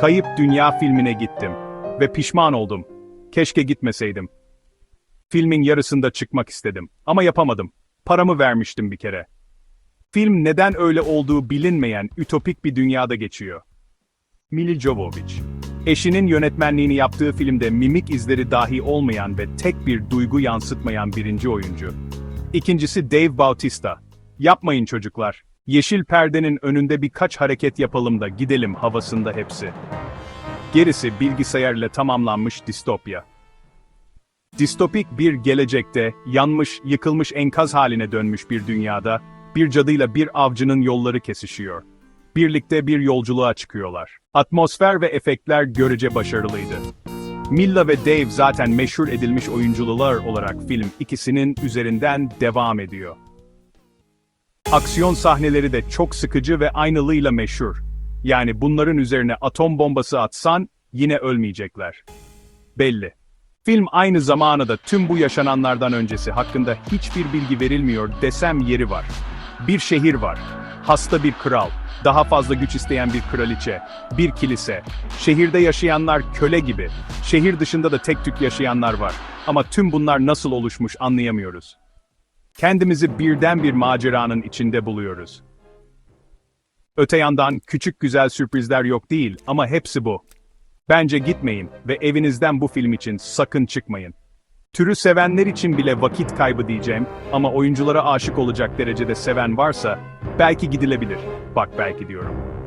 Kayıp Dünya filmine gittim. Ve pişman oldum. Keşke gitmeseydim. Filmin yarısında çıkmak istedim. Ama yapamadım. Paramı vermiştim bir kere. Film neden öyle olduğu bilinmeyen ütopik bir dünyada geçiyor. Mili Jovovich. Eşinin yönetmenliğini yaptığı filmde mimik izleri dahi olmayan ve tek bir duygu yansıtmayan birinci oyuncu. İkincisi Dave Bautista. Yapmayın çocuklar. Yeşil perdenin önünde birkaç hareket yapalım da gidelim havasında hepsi. Gerisi bilgisayarla tamamlanmış distopya. Distopik bir gelecekte, yanmış, yıkılmış enkaz haline dönmüş bir dünyada, bir cadıyla bir avcının yolları kesişiyor. Birlikte bir yolculuğa çıkıyorlar. Atmosfer ve efektler görece başarılıydı. Milla ve Dave zaten meşhur edilmiş oyuncular olarak film ikisinin üzerinden devam ediyor. Aksiyon sahneleri de çok sıkıcı ve aynılığıyla meşhur. Yani bunların üzerine atom bombası atsan yine ölmeyecekler. Belli. Film aynı zamanda da tüm bu yaşananlardan öncesi hakkında hiçbir bilgi verilmiyor desem yeri var. Bir şehir var. Hasta bir kral, daha fazla güç isteyen bir kraliçe, bir kilise. Şehirde yaşayanlar köle gibi. Şehir dışında da tek tük yaşayanlar var. Ama tüm bunlar nasıl oluşmuş anlayamıyoruz. Kendimizi birden bir maceranın içinde buluyoruz. Öte yandan küçük güzel sürprizler yok değil ama hepsi bu. Bence gitmeyin ve evinizden bu film için sakın çıkmayın. Türü sevenler için bile vakit kaybı diyeceğim ama oyunculara aşık olacak derecede seven varsa belki gidilebilir. Bak belki diyorum.